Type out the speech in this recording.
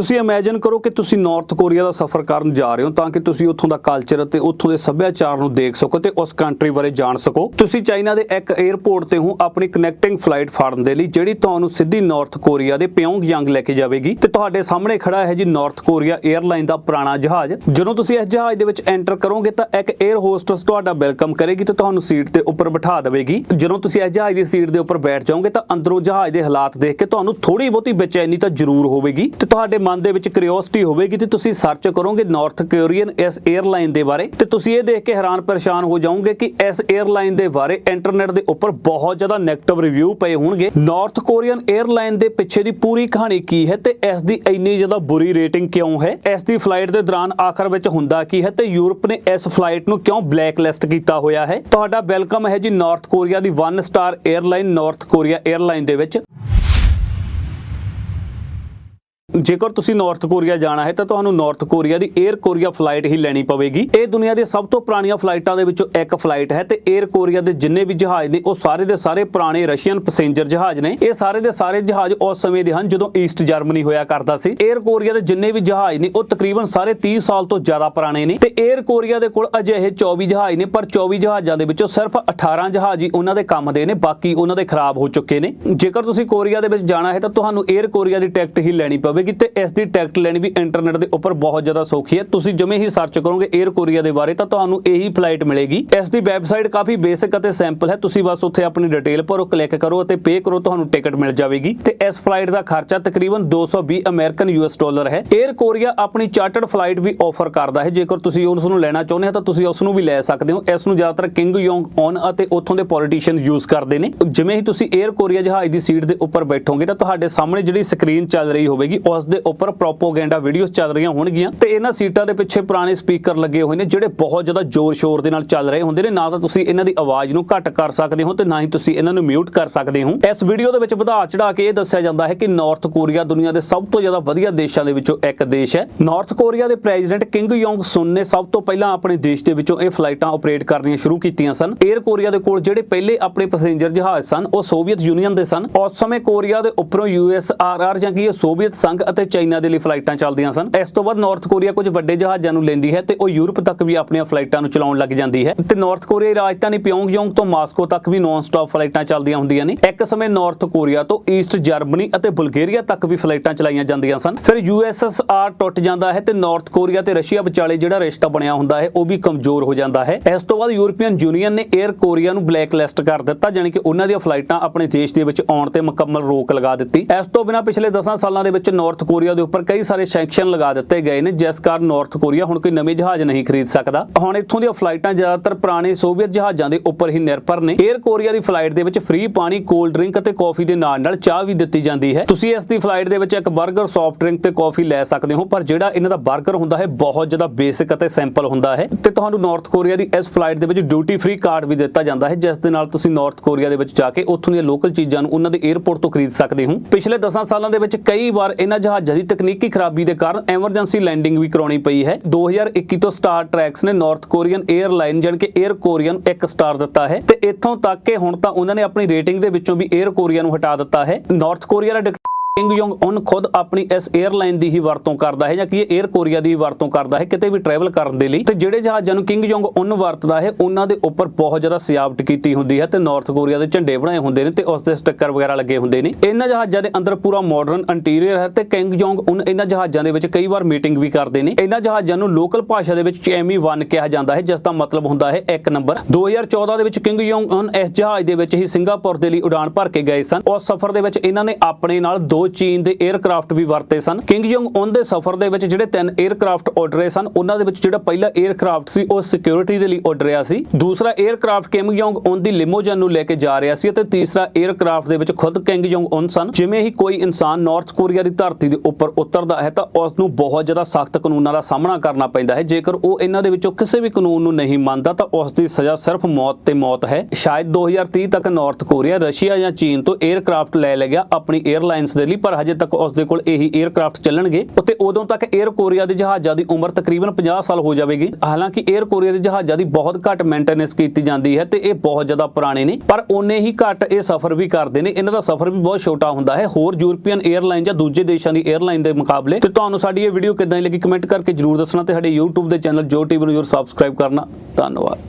ਤੁਸੀਂ ਇਮੇਜਿਨ ਕਰੋ ਕਿ ਤੁਸੀਂ ਨਾਰਥ ਕੋਰੀਆ ਦਾ ਸਫ਼ਰ ਕਰਨ ਜਾ ਰਹੇ ਹੋ ਤਾਂ ਕਿ ਤੁਸੀਂ ਉੱਥੋਂ ਦਾ ਕਲਚਰ ਅਤੇ ਉੱਥੋਂ ਦੇ ਸੱਭਿਆਚਾਰ ਨੂੰ ਦੇਖ ਸਕੋ ਤੇ ਉਸ ਕੰਟਰੀ ਬਾਰੇ ਜਾਣ ਸਕੋ। ਤੁਸੀਂ ਚਾਈਨਾ ਦੇ ਇੱਕ 에ਅਰਪੋਰਟ ਤੇ ਹੋ ਆਪਣੀ ਕਨੈਕਟਿੰਗ ਫਲਾਈਟ ਫੜਨ ਦੇ ਲਈ ਜਿਹੜੀ ਤੁਹਾਨੂੰ ਸਿੱਧੀ ਨਾਰਥ ਕੋਰੀਆ ਦੇ ਪਿਓਂਗਯਾਂਗ ਲੈ ਕੇ ਜਾਵੇਗੀ ਤੇ ਤੁਹਾਡੇ ਸਾਹਮਣੇ ਖੜਾ ਹੈ ਜੀ ਨਾਰਥ ਕੋਰੀਆ 에ਅਰਲਾਈਨ ਦਾ ਪੁਰਾਣਾ ਜਹਾਜ਼। ਜਦੋਂ ਤੁਸੀਂ ਇਸ ਜਹਾਜ਼ ਦੇ ਵਿੱਚ ਐਂਟਰ ਕਰੋਗੇ ਤਾਂ ਇੱਕ 에ਅਰ ਹੋਸਟਸ ਤੁਹਾਡਾ ਵੈਲਕਮ ਕਰੇਗੀ ਤੇ ਤੁਹਾਨੂੰ ਸੀਟ ਦੇ ਉੱਪਰ ਬਿਠਾ ਦੇਵੇਗੀ। ਜਦੋਂ ਤੁਸੀਂ ਇਸ ਜਹਾਜ਼ ਦੀ ਸੀਟ ਦੇ ਉੱਪਰ ਬੈਠ ਜਾਓਗੇ ਤਾਂ ਅੰਦਰੋਂ ਜਹਾਜ਼ ਦੇ ਹਾਲਾਤ ਦੇਖ ਕੇ ਤੁਹਾਨੂੰ ਥੋੜੀ ਬਹੁਤੀ ਬੇਚੈਨੀ ਤਾਂ ਜ਼ਰੂਰ ਹੋਵੇਗੀ ਤੇ ਤੁਹਾਡੇ ਮਨ ਦੇ ਵਿੱਚ ਕਿਉਰਿਓਸਿਟੀ ਹੋਵੇਗੀ ਤੇ ਤੁਸੀਂ ਸਰਚ ਕਰੋਗੇ ਨਾਰਥ ਕੋਰੀਅਨ ਇਸ 에ਅਰਲਾਈਨ ਦੇ ਬਾਰੇ ਤੇ ਤੁਸੀਂ ਇਹ ਦੇਖ ਕੇ ਹੈਰਾਨ ਪਰੇਸ਼ਾਨ ਹੋ ਜਾਓਗੇ ਕਿ ਇਸ 에ਅਰਲਾਈਨ ਦੇ ਬਾਰੇ ਇੰਟਰਨੈਟ ਦੇ ਉੱਪਰ ਬਹੁਤ ਜ਼ਿਆਦਾ 네ਗੇਟਿਵ ਰਿਵਿਊ ਪਏ ਹੋਣਗੇ। ਨਾਰਥ ਕੋਰੀਅਨ 에ਅਰਲਾਈਨ ਦੇ ਪਿੱਛੇ ਦੀ ਪੂਰੀ ਕਹਾਣੀ ਕੀ ਹੈ ਤੇ ਇਸ ਦੀ ਇੰਨੀ ਜ਼ਿਆਦਾ ਬੁਰੀ ਰੇਟਿੰਗ ਕਿਉਂ ਹੈ? ਇਸ ਦੀ ਫਲਾਈਟ ਦੇ ਦੌਰਾਨ ਆਖਰ ਵਿੱਚ ਹੁੰਦਾ ਕੀ ਹੈ ਤੇ ਯੂਰਪ ਨੇ ਇਸ ਫਲਾਈਟ ਨੂੰ ਕਿਉਂ ਬਲੈਕਲਿਸਟ ਕੀਤਾ ਹੋਇਆ ਹੈ? ਤੁਹਾਡਾ ਵੈਲਕਮ ਹੈ ਜੀ ਨਾਰਥ ਕੋਰੀਆ ਦੀ 1 star airline North Korea airline ਦੇ ਵਿੱਚ। ਜੇਕਰ ਤੁਸੀਂ ਨਾਰਥ ਕੋਰੀਆ ਜਾਣਾ ਹੈ ਤਾਂ ਤੁਹਾਨੂੰ ਨਾਰਥ ਕੋਰੀਆ ਦੀ 에ਅਰ ਕੋਰੀਆ ਫਲਾਈਟ ਹੀ ਲੈਣੀ ਪਵੇਗੀ। ਇਹ ਦੁਨੀਆ ਦੇ ਸਭ ਤੋਂ ਪੁਰਾਣੀਆਂ ਫਲਾਈਟਾਂ ਦੇ ਵਿੱਚੋਂ ਇੱਕ ਫਲਾਈਟ ਹੈ ਤੇ 에ਅਰ ਕੋਰੀਆ ਦੇ ਜਿੰਨੇ ਵੀ ਜਹਾਜ਼ ਨੇ, ਉਹ ਸਾਰੇ ਦੇ ਸਾਰੇ ਪੁਰਾਣੇ ਰਸ਼ੀਅਨ ਪੈਸੇਂਜਰ ਜਹਾਜ਼ ਨੇ। ਇਹ ਸਾਰੇ ਦੇ ਸਾਰੇ ਜਹਾਜ਼ ਉਸ ਸਮੇਂ ਦੇ ਹਨ ਜਦੋਂ ਈਸਟ ਜਰਮਨੀ ਹੋਇਆ ਕਰਦਾ ਸੀ। 에ਅਰ ਕੋਰੀਆ ਦੇ ਜਿੰਨੇ ਵੀ ਜਹਾਜ਼ ਨੇ, ਉਹ ਤਕਰੀਬਨ ਸਾਰੇ 30 ਸਾਲ ਤੋਂ ਜ਼ਿਆਦਾ ਪੁਰਾਣੇ ਨੇ। ਤੇ 에ਅਰ ਕੋਰੀਆ ਦੇ ਕੋਲ ਅਜਿਹੇ ਇਹ 24 ਜਹਾਜ਼ ਨੇ, ਪਰ 24 ਜਹਾਜ਼ਾਂ ਦੇ ਵਿੱਚੋਂ ਸਿਰਫ 18 ਜਹਾਜ਼ ਹੀ ਉਹਨਾਂ ਦੇ ਕੰਮ ਦੇ ਨੇ, ਬਾਕੀ ਉਹਨਾਂ ਦੇ ਖਰਾਬ ਹੋ ਚੁੱਕੇ ਨੇ। ਜੇਕਰ ਤੁਸੀਂ ਕੋਰੀਆ ਦੇ ਵਿੱਚ ਜਾਣਾ ਹੈ ਤਾਂ ਤੁਹਾਨੂੰ 에ਅਰ ਕੋਰੀਆ ਦੀ ਟਿਕਟ ਹੀ ਲੈਣੀ ਪਵੇਗੀ। ਹੋਵੇਗੀ ਤੇ ਇਸ ਦੀ ਟਿਕਟ ਲੈਣੀ ਵੀ ਇੰਟਰਨੈਟ ਦੇ ਉੱਪਰ ਬਹੁਤ ਜ਼ਿਆਦਾ ਸੌਖੀ ਹੈ। ਤੁਸੀਂ ਜਿਵੇਂ ਹੀ ਸਰਚ ਕਰੋਗੇ 에ਅਰ ਕੋਰੀਆ ਦੇ ਬਾਰੇ ਤਾਂ ਤੁਹਾਨੂੰ ਇਹੀ ਫਲਾਈਟ ਮਿਲੇਗੀ। ਇਸ ਦੀ ਵੈਬਸਾਈਟ ਕਾਫੀ ਬੇਸਿਕ ਅਤੇ ਸਿੰਪਲ ਹੈ। ਤੁਸੀਂ ਬਸ ਉੱਥੇ ਆਪਣੀ ਡਿਟੇਲ ਭਰੋ ਕਲਿੱਕ ਕਰੋ ਅਤੇ ਪੇ ਕਰੋ, ਤੁਹਾਨੂੰ ਟਿਕਟ ਮਿਲ ਜਾਵੇਗੀ। ਤੇ ਇਸ ਫਲਾਈਟ ਦਾ ਖਰਚਾ ਤਕਰੀਬਨ 220 ਅਮਰੀਕਨ ਯੂਐਸ ਡਾਲਰ ਹੈ। 에ਅਰ ਕੋਰੀਆ ਆਪਣੀ ਚਾਰਟਰਡ ਫਲਾਈਟ ਵੀ ਆਫਰ ਕਰਦਾ ਹੈ। ਜੇਕਰ ਤੁਸੀਂ ਉਸ ਨੂੰ ਲੈਣਾ ਚਾਹੁੰਦੇ ਹੋ ਤਾਂ ਤੁਸੀਂ ਉਸ ਨੂੰ ਵੀ ਲੈ ਸਕਦੇ ਹੋ। ਇਸ ਨੂੰ ਜ਼ਿਆਦਾਤਰ ਕਿੰਗ ਯੋਂਗ ਔਨ ਅਤੇ ਉੱਥੋਂ ਦੇ ਪੋਲੀਟੀਸ਼ੀਅਨ ਯੂਜ਼ ਕਰਦੇ ਨੇ। ਜਿਵੇਂ ਹੀ ਤੁਸੀਂ 에ਅਰ ਕੋਰੀਆ ਜਹਾਜ਼ ਦੀ ਸੀਟ ਦੇ ਉੱਪਰ ਬੈਠੋਗੇ ਤਾਂ ਤੁਹਾਡੇ ਸਾਹਮਣੇ ਜਿਹੜੀ ਸਕਰੀਨ ਚੱਲ ਰਹੀ ਹੋਵੇਗੀ ਉਸ ਦੇ ਉੱਪਰ ਪ੍ਰੋਪੋਗੈਂਡਾ ਵੀਡੀਓਜ਼ ਚੱਲ ਰਹੀਆਂ ਹੋਣਗੀਆਂ ਤੇ ਇਹਨਾਂ ਸੀਟਾਂ ਦੇ ਪਿੱਛੇ ਪੁਰਾਣੇ ਸਪੀਕਰ ਲੱਗੇ ਹੋਏ ਨੇ ਜਿਹੜੇ ਬਹੁਤ ਜ਼ਿਆਦਾ ਜ਼ੋਰ ਸ਼ੋਰ ਦੇ ਨਾਲ ਚੱਲ ਰਹੇ ਹੁੰਦੇ ਨੇ। ਨਾ ਤਾਂ ਤੁਸੀਂ ਇਹਨਾਂ ਦੀ ਆਵਾਜ਼ ਨੂੰ ਘੱਟ ਕਰ ਸਕਦੇ ਹੋ ਤੇ ਨਾ ਹੀ ਤੁਸੀਂ ਇਹਨਾਂ ਨੂੰ ਮਿਊਟ ਕਰ ਸਕਦੇ ਹੋ। ਇਸ ਵੀਡੀਓ ਦੇ ਵਿੱਚ ਵਧਾ ਚੜਾ ਕੇ ਇਹ ਦੱਸਿਆ ਜਾਂਦਾ ਹੈ ਕਿ ਨਾਰਥ ਕੋਰੀਆ ਦੁਨੀਆ ਦੇ ਸਭ ਤੋਂ ਜ਼ਿਆਦਾ ਵਧੀਆ ਦੇਸ਼ਾਂ ਦੇ ਵਿੱਚੋਂ ਇੱਕ ਦੇਸ਼ ਹੈ। ਨਾਰਥ ਕੋਰੀਆ ਦੇ ਪ੍ਰੈਜ਼ੀਡੈਂਟ ਕਿੰਗ ਯੋਂਗ ਸੁਨ ਨੇ ਸਭ ਤੋਂ ਪਹਿਲਾਂ ਆਪਣੇ ਦੇਸ਼ ਦੇ ਵਿੱਚੋਂ ਇਹ ਫਲਾਈਟਾਂ ਆਪਰੇਟ ਕਰਨੀਆਂ ਸ਼ੁਰੂ ਕੀਤੀਆਂ ਸਨ। 에ਅਰ ਕੋਰੀਆ ਦੇ ਕੋਲ ਜਿਹੜੇ ਪਹਿਲੇ ਆਪਣੇ ਪੈਸੇਂਜਰ ਜਹਾਜ਼ ਸਨ, ਉਹ ਸੋਵੀਅਤ ਯੂਨੀਅਨ ਦੇ ਸਨ। ਉਸ ਸਮੇਂ ਕੋਰੀਆ ਦੇ ਉੱਪਰੋਂ ਯੂਐਸਆਰਆਰ ਜਾਂ ਕਿ ਇਹ ਸੋਵੀਅਤ ਸੰਘ ਅਤੇ ਚਾਈਨਾ ਦੇ ਲਈ ਫਲਾਈਟਾਂ ਚੱਲਦੀਆਂ ਸਨ। ਇਸ ਤੋਂ ਬਾਅਦ ਨਾਰਥ ਕੋਰੀਆ ਕੁਝ ਵੱਡੇ ਜਹਾਜ਼ਾਂ ਨੂੰ ਲੈਂਦੀ ਹੈ ਤੇ ਉਹ ਯੂਰਪ ਤੱਕ ਵੀ ਆਪਣੀਆਂ ਫਲਾਈਟਾਂ ਨੂੰ ਚਲਾਉਣ ਲੱਗ ਜਾਂਦੀ ਹੈ। ਤੇ ਨਾਰਥ ਕੋਰੀਆ ਦੀ ਰਾਜਧਾਨੀ ਪਿਓਂਗਯਾਂਗ ਤੋਂ ਮਾਸਕੋ ਤੱਕ ਵੀ ਨਾਨ ਸਟਾਪ ਫਲਾਈਟਾਂ ਚੱਲਦੀਆਂ ਹੁੰਦੀਆਂ ਨੇ। ਇੱਕ ਸਮੇਂ ਨਾਰਥ ਕੋਰੀਆ ਤੋਂ ਈਸਟ ਜਰਮਨੀ ਅਤੇ ਬੁਲਗੇਰੀਆ ਤੱਕ ਵੀ ਫਲਾਈਟਾਂ ਚਲਾਈਆਂ ਜਾਂਦੀਆਂ ਸਨ। ਫਿਰ ਯੂਐਸਐਸਆਰ ਟੁੱਟ ਜਾਂਦਾ ਹੈ ਤੇ ਨਾਰਥ ਕੋਰੀਆ ਤੇ ਰਸ਼ੀਆ ਵਿਚਾਲੇ ਜਿਹੜਾ ਰਿਸ਼ਤਾ ਬਣਿਆ ਹੁੰਦਾ ਹੈ, ਉਹ ਵੀ ਕਮਜ਼ੋਰ ਹੋ ਜਾਂਦਾ ਹੈ। ਇਸ ਤੋਂ ਬਾਅਦ ਯੂਰਪੀਅਨ ਯੂਨੀਅਨ ਨੇ 에ਅਰ ਕੋਰੀਆ ਨੂੰ ਬਲੈਕਲਿਸਟ ਕਰ ਦਿੱਤਾ, ਜਾਣੀ ਕਿ ਉਹਨਾਂ ਦੀਆਂ ਫਲਾਈਟਾਂ ਆਪਣੇ ਦੇਸ਼ ਦੇ ਵਿੱਚ ਆਉਣ ਤੇ ਮੁਕੰਮਲ ਰੋਕ ਲਗਾ ਦਿੱਤੀ। ਇਸ ਤੋਂ ਬਿਨਾਂ ਪਿਛਲੇ 10 ਸਾਲਾਂ ਦੇ ਵਿੱਚ ਨਾਰਥ ਨਾਰਥ ਕੋਰੀਆ ਦੇ ਉੱਪਰ ਕਈ ਸਾਰੇ ਸੈਂਕਸ਼ਨ ਲਗਾ ਦਿੱਤੇ ਗਏ ਨੇ, ਜਿਸ ਕਾਰਨ ਨਾਰਥ ਕੋਰੀਆ ਹੁਣ ਕੋਈ ਨਵੇਂ ਜਹਾਜ਼ ਨਹੀਂ ਖਰੀਦ ਸਕਦਾ। ਹੁਣ ਇੱਥੋਂ ਦੀਆਂ ਫਲਾਈਟਾਂ ਜ਼ਿਆਦਾਤਰ ਪੁਰਾਣੇ ਸੋਵੀਅਤ ਜਹਾਜ਼ਾਂ ਦੇ ਉੱਪਰ ਹੀ ਨਿਰਭਰ ਨੇ। 에ਅਰ ਕੋਰੀਆ ਦੀ ਫਲਾਈਟ ਦੇ ਵਿੱਚ ਫ੍ਰੀ ਪਾਣੀ ਕੋਲਡ ਡਰਿੰਕ ਅਤੇ ਕਾਫੀ ਦੇ ਨਾਲ ਨਾਲ ਚਾਹ ਵੀ ਦਿੱਤੀ ਜਾਂਦੀ ਹੈ। ਤੁਸੀਂ ਇਸ ਦੀ ਫਲਾਈਟ ਦੇ ਵਿੱਚ ਇੱਕ 버ਗਰ ਸੌਫਟ ਡਰਿੰਕ ਤੇ ਕਾਫੀ ਲੈ ਸਕਦੇ ਹੋ, ਪਰ ਜਿਹੜਾ ਇਹਨਾਂ ਦਾ 버ਗਰ ਹੁੰਦਾ ਹੈ, ਬਹੁਤ ਜ਼ਿਆਦਾ ਬੇਸਿਕ ਅਤੇ ਸਿੰਪਲ ਹੁੰਦਾ ਹੈ। ਤੇ ਤੁਹਾਨੂੰ ਨਾਰਥ ਕੋਰੀਆ ਦੀ ਇਸ ਫਲਾਈਟ ਦੇ ਵਿੱਚ ਡਿਊਟੀ ਫ੍ਰੀ ਕਾਰਡ ਵੀ ਦਿੱਤਾ ਜਾਂਦਾ ਹੈ, ਜਿਸ ਦੇ ਨਾਲ ਤੁਸੀਂ ਨਾਰਥ ਕੋਰੀਆ ਦੇ ਵਿੱਚ ਜਾ ਕੇ ਉੱਥੋਂ ਦੀਆਂ ਲੋਕਲ ਚੀਜ਼ਾਂ ਨੂੰ ਉਹਨਾਂ ਦੇ 에ਅਰਪੋਰਟ ਤੋਂ ਖਰੀਦ ਸਕਦੇ ਹੋ। ਪਿਛਲੇ 10 ਸਾਲਾਂ ਦੇ ਵਿੱਚ ਕਈ ਵਾਰ ਇਹਨਾਂ ਜਹਾਜ਼ਾਂ ਦੀ ਤਕਨੀਕੀ ਖਰਾਬੀ ਦੇ ਕਾਰਨ ਐਮਰਜੈਂਸੀ ਲੈਂਡਿੰਗ ਵੀ ਕਰਾਉਣੀ ਪਈ ਹੈ। 2021 ਤੋਂ ਸਟਾਰ ਟ੍ਰੈਕਸ ਨੇ ਨਾਰਥ ਕੋਰੀਅਨ 에ਅਰਲਾਈਨ ਜਨ ਕਿ 에ਅਰ ਕੋਰੀਅਨ ਇੱਕ ਸਟਾਰ ਦਿੱਤਾ ਹੈ ਤੇ ਇੱਥੋਂ ਤੱਕ ਕਿ ਹੁਣ ਤਾਂ ਉਹਨਾਂ ਨੇ ਆਪਣੀ ਰੇਟਿੰਗ ਦੇ ਵਿੱਚੋਂ ਵੀ 에ਅਰ ਕੋਰੀਆ ਨੂੰ ਹਟਾ ਦਿੱਤਾ ਹੈ। ਨਾਰਥ ਕੋਰੀਆ ਦਾ ਕਿੰਗ ਯੋਂਗ ਉਨ ਖੁਦ ਆਪਣੀ ਇਸ 에ਅਰਲਾਈਨ ਦੀ ਹੀ ਵਰਤੋਂ ਕਰਦਾ ਹੈ ਜਾਂ ਕਿ ਇਹ 에ਅਰ ਕੋਰੀਆ ਦੀ ਵਰਤੋਂ ਕਰਦਾ ਹੈ, ਕਿਤੇ ਵੀ ਟਰੈਵਲ ਕਰਨ ਦੇ ਲਈ। ਤੇ ਜਿਹੜੇ ਜਹਾਜ਼ਾਂ ਨੂੰ ਕਿੰਗ ਯੋਂਗ ਉਨ ਵਰਤਦਾ ਹੈ, ਉਹਨਾਂ ਦੇ ਉੱਪਰ ਬਹੁਤ ਜ਼ਿਆਦਾ ਸਜਾਵਟ ਕੀਤੀ ਹੁੰਦੀ ਹੈ ਤੇ ਨਾਰਥ ਕੋਰੀਆ ਦੇ ਝੰਡੇ ਬਣਾਏ ਹੁੰਦੇ ਨੇ ਤੇ ਉਸ ਦੇ ਸਟicker ਵਗੈਰਾ ਲੱਗੇ ਹੁੰਦੇ ਨੇ। ਇਹਨਾਂ ਜਹਾਜ਼ਾਂ ਦੇ ਅੰਦਰ ਪੂਰਾ ਮਾਡਰਨ ਇੰਟੀਰੀਅਰ ਹੈ ਤੇ ਕਿੰਗ ਯੋਂਗ ਉਨ ਇਹਨਾਂ ਜਹਾਜ਼ਾਂ ਦੇ ਵਿੱਚ ਕਈ ਵਾਰ ਮੀਟਿੰਗ ਵੀ ਕਰਦੇ ਨੇ। ਇਹਨਾਂ ਜਹਾਜ਼ਾਂ ਨੂੰ ਲੋਕਲ ਭਾਸ਼ਾ ਦੇ ਵਿੱਚ ਚੈਮੀ 1 ਕਿਹਾ ਜਾਂਦਾ ਹੈ, ਜਿਸ ਦਾ ਮਤਲਬ ਹੁੰਦਾ ਹੈ ਇੱਕ ਨੰਬਰ 2014 ਦੇ ਵਿੱਚ ਕਿੰਗ ਯੋਂਗ ਉਨ ਇਸ ਜਹਾਜ਼ ਦੇ ਵਿੱਚ ਹੀ ਸਿੰਗਾਪੁਰ ਦੇ ਲਈ ਉਡਾਨ ਭਰ ਕੇ ਗਏ ਸਨ। ਉਸ ਸਫ਼ਰ ਦੇ ਵਿੱਚ ਇਹਨਾਂ ਨੇ ਆਪਣੇ ਨਾਲ ਦੋ ਦੋ ਚੀਨ ਦੇ 에ਅਰਕ੍ਰਾਫਟ ਵੀ ਵਰਤੇ ਸਨ। ਕਿੰਗ ਜੋਂਗ ਉਨ ਦੇ ਸਫ਼ਰ ਦੇ ਵਿੱਚ ਜਿਹੜੇ ਤਿੰਨ 에ਅਰਕ੍ਰਾਫਟ ਆਰਡਰੇ ਸਨ, ਉਹਨਾਂ ਦੇ ਵਿੱਚ ਜਿਹੜਾ ਪਹਿਲਾ 에ਅਰਕ੍ਰਾਫਟ ਸੀ, ਉਹ ਸਿਕਿਉਰਿਟੀ ਦੇ ਲਈ ਆਰਡਰਿਆ ਸੀ। ਦੂਸਰਾ 에ਅਰਕ੍ਰਾਫਟ ਕਿੰਗ ਜੋਂਗ ਉਨ ਦੀ ਲਿਮੋਜਨ ਨੂੰ ਲੈ ਕੇ ਜਾ ਰਿਹਾ ਸੀ ਅਤੇ ਤੀਸਰਾ 에ਅਰਕ੍ਰਾਫਟ ਦੇ ਵਿੱਚ ਖੁਦ ਕਿੰਗ ਜੋਂਗ ਉਨ ਸਨ। ਜਿਵੇਂ ਹੀ ਕੋਈ ਇਨਸਾਨ ਨਾਰਥ ਕੋਰੀਆ ਦੀ ਧਰਤੀ ਦੇ ਉੱਪਰ ਉਤਰਦਾ ਹੈ, ਤਾਂ ਉਸ ਨੂੰ ਬਹੁਤ ਜ਼ਿਆਦਾ ਸਖਤ ਕਾਨੂੰਨਾਂ ਦਾ ਸਾਹਮਣਾ ਕਰਨਾ ਪੈਂਦਾ ਹੈ। ਜੇਕਰ ਉਹ ਇਹਨਾਂ ਦੇ ਵਿੱਚੋਂ ਕਿਸੇ ਵੀ ਕਾਨੂੰਨ ਨੂੰ ਨਹੀਂ ਮੰਨਦਾ, ਤਾਂ ਉਸ ਦੀ ਸਜ਼ਾ ਸਿਰਫ ਮੌਤ ਤੇ ਮੌਤ ਹੈ। ਸ਼ਾਇਦ 2030 ਤੱਕ ਨਾਰਥ ਕੋਰੀਆ ਰਸ਼ੀਆ ਜਾਂ ਚੀਨ ਤੋਂ 에ਅਰਕ੍ਰਾਫਟ ਲੈ ਲੈ ਗਿਆ ਆਪਣੀ 에ਅਰਲਾਈਨਸ ਦੇ ਲਈ, ਪਰ ਹਜੇ ਤੱਕ ਉਸ ਦੇ ਕੋਲ ਇਹੀ 에ਅਰਕ੍ਰਾਫਟ ਚੱਲਣਗੇ। ਉੱਤੇ ਉਦੋਂ ਤੱਕ 에ਅਰ ਕੋਰੀਆ ਦੇ ਜਹਾਜ਼ਾਂ ਦੀ ਉਮਰ ਤਕਰੀਬਨ 50 ਸਾਲ ਹੋ ਜਾਵੇਗੀ। ਹਾਲਾਂਕਿ 에ਅਰ ਕੋਰੀਆ ਦੇ ਜਹਾਜ਼ਾਂ ਦੀ ਬਹੁਤ ਘੱਟ ਮੇਨਟੇਨੈਂਸ ਕੀਤੀ ਜਾਂਦੀ ਹੈ ਤੇ ਇਹ ਬਹੁਤ ਜ਼ਿਆਦਾ ਪੁਰਾਣੇ ਨੇ, ਪਰ ਉਹਨੇ ਹੀ ਘੱਟ ਇਹ ਸਫ਼ਰ ਵੀ ਕਰਦੇ ਨੇ। ਇਹਨਾਂ ਦਾ ਸਫ਼ਰ ਵੀ ਬਹੁਤ ਛੋਟਾ ਹੁੰਦਾ ਹੈ। ਹੋਰ ਯੂਰਪੀਅਨ 에ਅਰਲਾਈਨ ਜਾਂ ਦੂਜੇ ਦੇਸ਼ਾਂ ਦੀ 에ਅਰਲਾਈਨ ਦੇ ਮੁਕਾਬਲੇ, ਤੇ ਤੁਹਾਨੂੰ ਸਾਡੀ ਇਹ ਵੀਡੀਓ ਕਿਦਾਂ ਲੱਗੀ ਕਮੈਂਟ ਕਰਕੇ ਜਰੂਰ ਦੱਸਣਾ ਤੇ ਸਾਡੇ YouTube ਦੇ ਚੈਨਲ ਜੋ ਟੀਵੀ ਨੂੰ ਜਰੂਰ ਸਬਸਕ੍ਰਾਈਬ ਕਰਨਾ। ਧੰਨਵਾਦ।